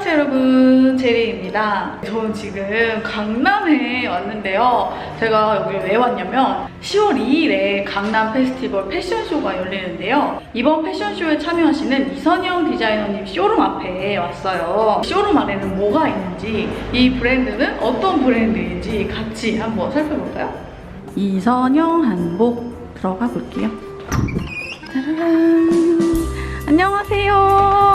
안녕하세요 여러분 제리입니다. 저는 지금 강남에 왔는데요. 제가 여기 왜 왔냐면 10월 2일에 강남 페스티벌 패션쇼가 열리는데요. 이번 패션쇼에 참여하시는 이선영 디자이너님 쇼룸 앞에 왔어요. 쇼룸 안에는 뭐가 있는지 이 브랜드는 어떤 브랜드인지 같이 한번 살펴볼까요? 이선영 한복 들어가 볼게요. 짜라란 안녕하세요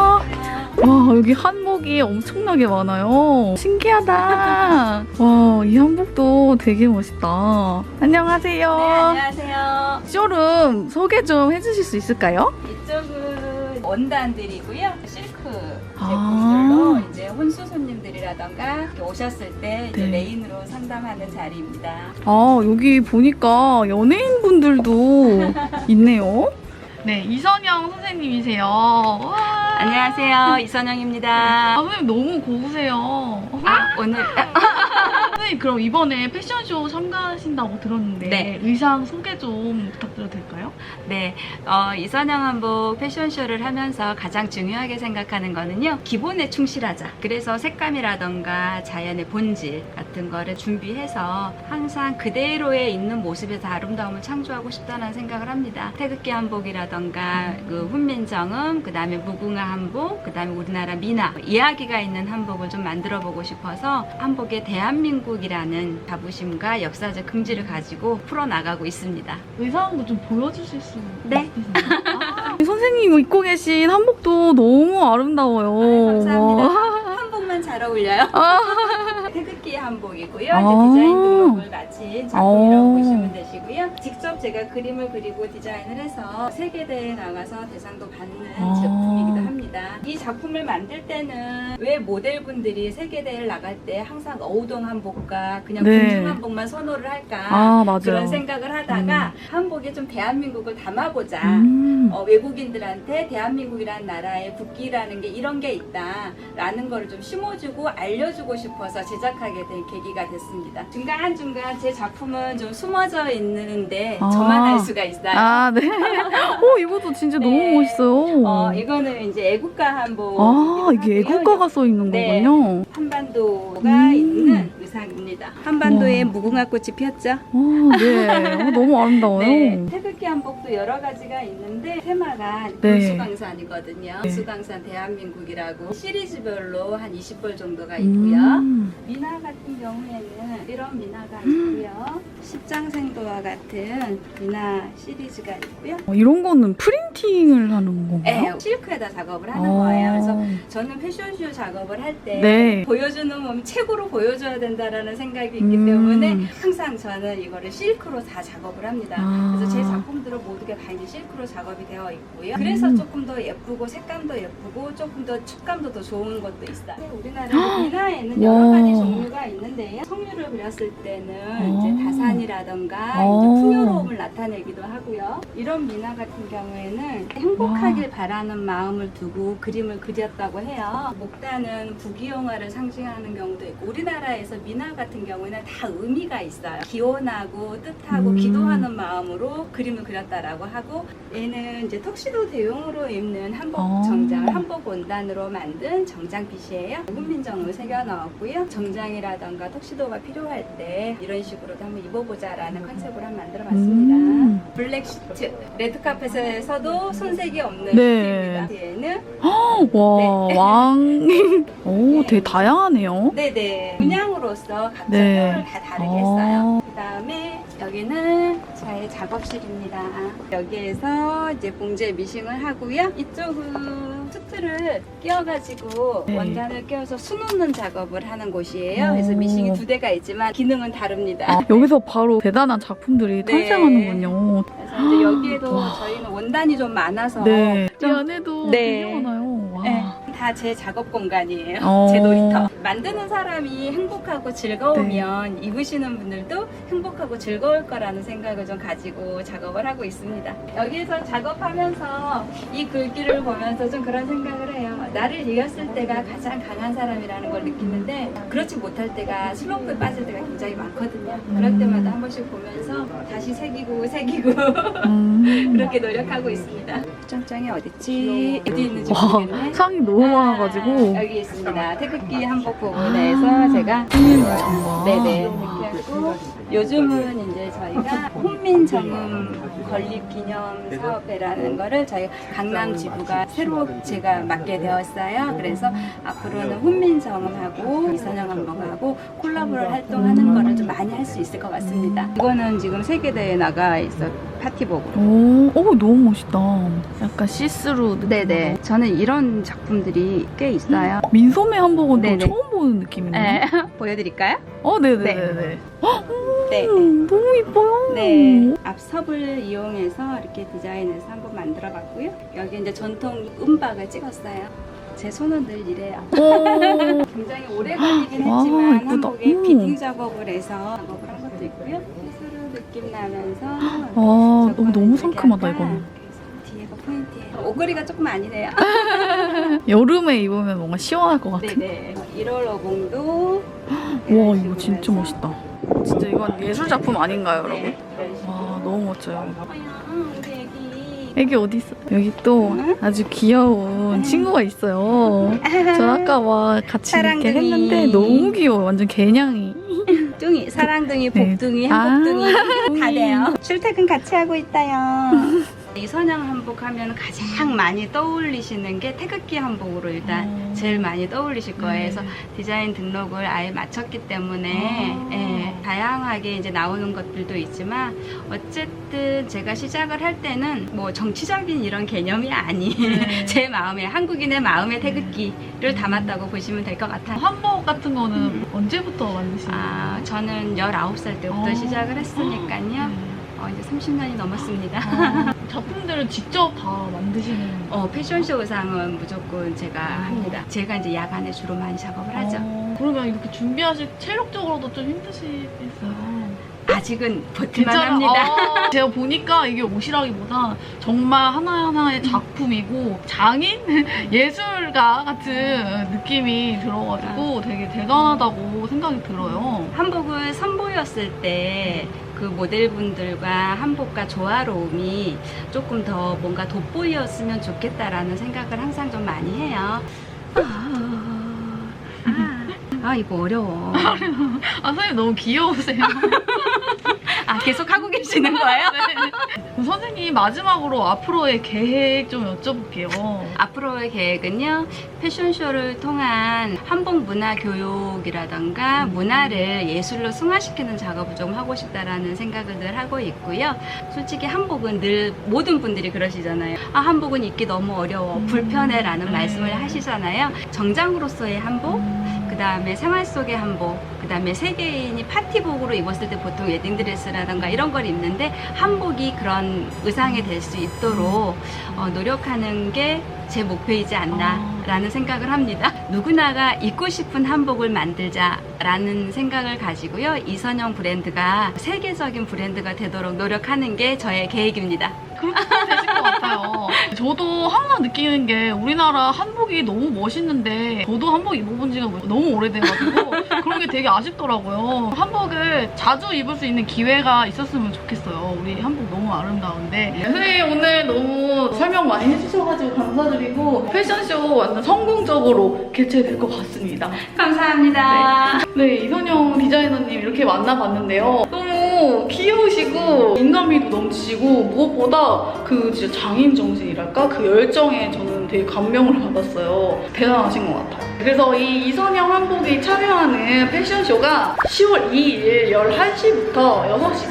와 여기 한복이 엄청나게 많아요 신기하다 와 이 한복도 되게 멋있다 안녕하세요 네, 안녕하세요. 쇼룸 소개 좀 해주실 수 있을까요? 이쪽은 원단들이고요. 실크 아. 제품들로 이제 혼수 손님들이라던가 이렇게 오셨을 때 이제 네. 메인으로 상담하는 자리입니다. 아 여기 보니까 연예인분들도 있네요 네 이선영 선생님이세요 와. 안녕하세요. 이선영입니다. 아, 선생님 너무 고우세요 아, 오늘 그럼 이번에 패션쇼 참가하신다고 들었는데 네. 의상 소개 좀 부탁드려도 될까요? 네, 어, 이선영 한복 패션쇼를 하면서 가장 중요하게 생각하는 거는요, 기본에 충실하자. 그래서 색감이라던가 자연의 본질 같은 거를 준비해서 항상 그대로의 있는 모습에서 아름다움을 창조하고 싶다는 생각을 합니다. 태극기 한복이라던가 그 훈민정음, 그 다음에 무궁화 한복, 그 다음에 우리나라 미나, 이야기가 있는 한복을 좀 만들어 보고 싶어서 한복의 대한민국이라 는 자부심과 역사적 긍지를 가지고 풀어나가고 있습니다. 의상도 좀 보여주실 수 네. 아, 선생님 입고 계신 한복도 너무 아름다워요. 아유, 감사합니다. 한복만 잘 어울려요. 아, 태극기 한복이고요. 아. 이제 디자인 등록을 마친 작품이라고 아. 보시면 되시고요. 직접 제가 그림을 그리고 디자인을 해서 세계대회에 나가서 대상도 받는 아. 제품이 합니다. 이 작품을 만들 때는 왜 모델분들이 세계대회를 나갈 때 항상 어우동 한복과 그냥 네. 공중 한복만 선호를 할까 아 맞아요. 그런 생각을 하다가 한복에 좀 대한민국을 담아보자. 음. 어, 외국인들한테 대한민국이라는 나라의 국기라는 게 이런 게 있다라는 거를 좀 심어주고 알려주고 싶어서 제작하게 된 계기가 됐습니다. 중간중간 제 작품은 좀 숨어져 있는데 아. 저만 알 수가 있어요. 아 네. 오 이것도 진짜 네. 너무 멋있어요. 어, 이거는 이제 애국 가 한복. 아 이게 애국가가 써 있는 네. 거군요. 한반도가 음. 있는 의상입니다. 한반도에 와. 무궁화꽃이 피었죠? 아, 네. 어, 너무 아름다워요. 네, 태극 기 한복도 여러 가지가 있는데 테마가 네. 수강산이거든요. 네. 수강산 대한민국이라고 시리즈별로 한 20벌 정도가 있고요. 음. 미나 같은 경우에는 이런 미나가 있고요. 십장생도와 같은 미나 시리즈가 있고요. 어, 이런 거는 프린팅을 하는 건가요? 네, 실크에다 작업을 하는 아. 거예요. 그래서 저는 패션쇼 작업을 할 때 네. 보여주는 몸 최고로 보여줘야 된다라는 생각이 있기 음. 때문에 항상 저는 이거를 실크로 다 작업을 합니다. 아. 그래서 제 작품 들은 모두가 다 이제 실크로 작업이 되어 있고요. 그래서 음. 조금 더 예쁘고 색감도 예쁘고 조금 더 촉감도 더 좋은 것도 있어요. 우리나라 미나에는 여러 와. 가지 종류가 있는데요. 성류를 그렸을 때는 아. 이제 다산이라던가 아. 이제 풍요로움을 나타내기도 하고요. 이런 미나 같은 경우에는 행복하길 바라는 마음을 두고 그림을 그렸다고 해요. 목단은 부귀영화를 상징하는 경우도 있고 우리나라에서 미나 같은 경우에는 다 의미가 있어요. 기원하고 뜻하고 음. 기도하는 마음으로 그림 을 그렸다라고 하고 얘는 이제 턱시도 대용으로 입는 한복 아. 정장, 한복 원단으로 만든 정장핏이에요. 훈민정을 새겨 넣었고요. 정장이라던가 턱시도가 필요할 때 이런 식으로도 한번 입어보자라는 컨셉으로 한번 만들어봤습니다. 음. 블랙 시트, 레드 카펫에서도 손색이 없는 네. 스타일입니다. 얘는 와, 네. 왕. 오, 되게 다양하네요. 네네 문양으로서 각자 네. 다 다르게 아. 했어요. 그 다음에 여기는 저의 작업실입니다. 여기에서 이제 봉제 미싱을 하고요. 이쪽은 수트를 끼워가지고 네. 원단을 끼워서 수놓는 작업을 하는 곳이에요. 오. 그래서 미싱이 두 대가 있지만 기능은 다릅니다. 아, 여기서 바로 대단한 작품들이 네. 탄생하는군요. 그래서 이제 여기에도 와. 저희는 원단이 좀 많아서 네. 이좀 안에도 네. 되게 많아요. 와. 네, 다 제 작업 공간이에요. 어. 제 놀이터. 만드는 사람이 행복하고 즐거우면 입으시는 분들도 행복하고 즐거울 거라는 생각을 좀 가지고 작업을 하고 있습니다. 여기에서 작업하면서 이 글귀를 보면서 좀 그런 생각을 해요. 나를 이겼을 때가 가장 강한 사람이라는 걸 느끼는데 그렇지 못할 때가 슬럼프에 빠질 때가 굉장히 많거든요. 그럴 때마다 한 번씩 보면서 다시 새기고 새기고 음. 그렇게 노력하고 있습니다. 짱짱이 어딨지? 어디 있는지 와, 모르겠네. 상이 너무 너무 많아가지고 여기 있습니다. 태극기 한복 부분에서 제가 네네 이렇게 하고 요즘은 이제 저희가 훈민 정음 건립 기념 사업회라는 거를 저희 강남 지부가 새로 제가 맡게 되었어요. 그래서 앞으로는 훈민 정음하고 이선영 한복하고 콜라보를 활동하는 거를 좀 많이 할 수 있을 것 같습니다. 이거는 지금 세계 대회에 나가 있어 파티복으로. 오, 오 너무 멋있다. 약간 시스루. 네네. 저는 이런 작품들이 꽤 있어요. 민소매 한복은 네네. 또 처음 보는 느낌이네요. 네. 보여드릴까요? 어, 네네네네. 네. 음, 너무 이뻐요. 네. 앞섭을 이용해서 이렇게 디자인해서 한번 만들어 봤고요. 여기 이제 전통 음박을 찍었어요. 제 손은 늘 이래요. 오, 굉장히 오래 걸리긴 와, 했지만 이쁘다. 한복에 음. 피팅 작업을 해서 작업을 한 것도 있고요. 시스루 느낌 나면서 아, 너무 상큼하다 이거는. 포인트예요. 오거리가 조금 아니네요. 여름에 입으면 뭔가 시원할 것 같아. 네네. 1월 어봉도 와, 이거 진짜 멋있다. 진짜 이건 예술 작품 아닌가요, 여러분? 네. 와, 너무 멋져요. 응, 우리 애기. 어디 있어? 여기 또 아주 귀여운 친구가 있어요. 전 아까 막 같이 이렇게 사랑둥이. 했는데 너무 귀여워. 완전 개냥이. 뚱이, 사랑둥이, 네. 복둥이, 아. 한복둥이 다 돼요. 출퇴근 같이 하고 있다요. 이 선양 한복 하면 가장 많이 떠올리시는 게 태극기 한복으로 일단 어. 제일 많이 떠올리실 거예요. 네. 그래서 디자인 등록을 아예 마쳤기 때문에 아. 예, 다양하게 이제 나오는 것들도 있지만 어쨌든 제가 시작을 할 때는 뭐 정치적인 이런 개념이 아닌 네. 제 마음에 한국인의 마음의 태극기를 담았다고 보시면 될 것 같아요. 한복 같은 거는 언제부터 만드시는 거예요? 아, 저는 19살 때부터 어. 시작을 했으니까요. 어, 이제 30년이 넘었습니다. 아, 작품들을 직접 다 만드시는 어, 패션쇼 의상은 무조건 제가 합니다. 제가 이제 야간에 주로 많이 작업을 하죠. 어, 그러면 이렇게 준비하실 체력적으로도 좀 힘드시겠어요? 아직은 버틸만 괜찮아? 합니다. 아, 제가 보니까 이게 옷이라기보다 정말 하나하나의 작품이고 장인? 예술가 같은 느낌이 들어가지고 되게 대단하다고 생각이 들어요. 한복을 선보였을 때 그 모델분들과 한복과 조화로움이 조금 더 뭔가 돋보였으면 좋겠다라는 생각을 항상 좀 많이 해요. 아, 아, 아 이거 어려워. 아, 선생님 너무 귀여우세요. 아 계속 하고 계시는 거예요? 네. 그럼 선생님 마지막으로 앞으로의 계획 좀 여쭤볼게요. 앞으로의 계획은요 패션쇼를 통한 한복 문화 교육이라던가 문화를 예술로 승화시키는 작업을 좀 하고 싶다라는 생각을 늘 하고 있고요 솔직히 한복은 늘 모든 분들이 그러시잖아요 아 한복은 입기 너무 어려워 불편해라는 음. 말씀을 하시잖아요 정장으로서의 한복 그 다음에 생활 속의 한복, 그 다음에 세계인이 파티복으로 입었을 때 보통 웨딩드레스 라던가 이런 걸 입는데 한복이 그런 의상이 될 수 있도록 어, 노력하는 게 제 목표이지 않나라는 생각을 합니다. 누구나가 입고 싶은 한복을 만들자라는 생각을 가지고요. 이선영 브랜드가 세계적인 브랜드가 되도록 노력하는 게 저의 계획입니다. 그렇게 되실 것 같아요. 저도 항상 느끼는 게 우리나라 한복이 너무 멋있는데 저도 한복 입어본 지가 너무 오래돼가지고 그런 게 되게 아쉽더라고요. 한복을 자주 입을 수 있는 기회가 있었으면 좋겠어요. 우리 한복 너무 아름다운데. 네, 선생님 오늘 너무 설명 많이 해주셔가지고 감사드리고 패션쇼 완전 성공적으로 개최될 것 같습니다. 감사합니다. 네, 이선영 디자이너님 이렇게 만나봤는데요. 귀여우시고 인간미도 넘치시고 무엇보다 그 진짜 장인 정신이랄까? 그 열정에 저는 되게 감명을 받았어요. 대단하신 것 같아요. 그래서 이 이선영 한복이 참여하는 패션쇼가 10월 2일 11시부터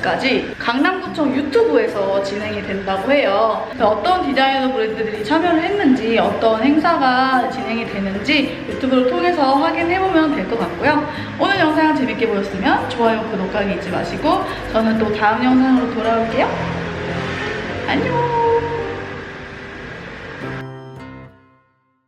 6시까지 강남구청 유튜브에서 진행이 된다고 해요. 어떤 디자이너 브랜드들이 참여를 했는지 어떤 행사가 진행이 되는지 유튜브를 통해서 확인해보면 될 것 같고요. 오늘 영상 재밌게 보셨으면 좋아요, 구독하기 잊지 마시고 저는 또 다음 영상으로 돌아올게요. 안녕!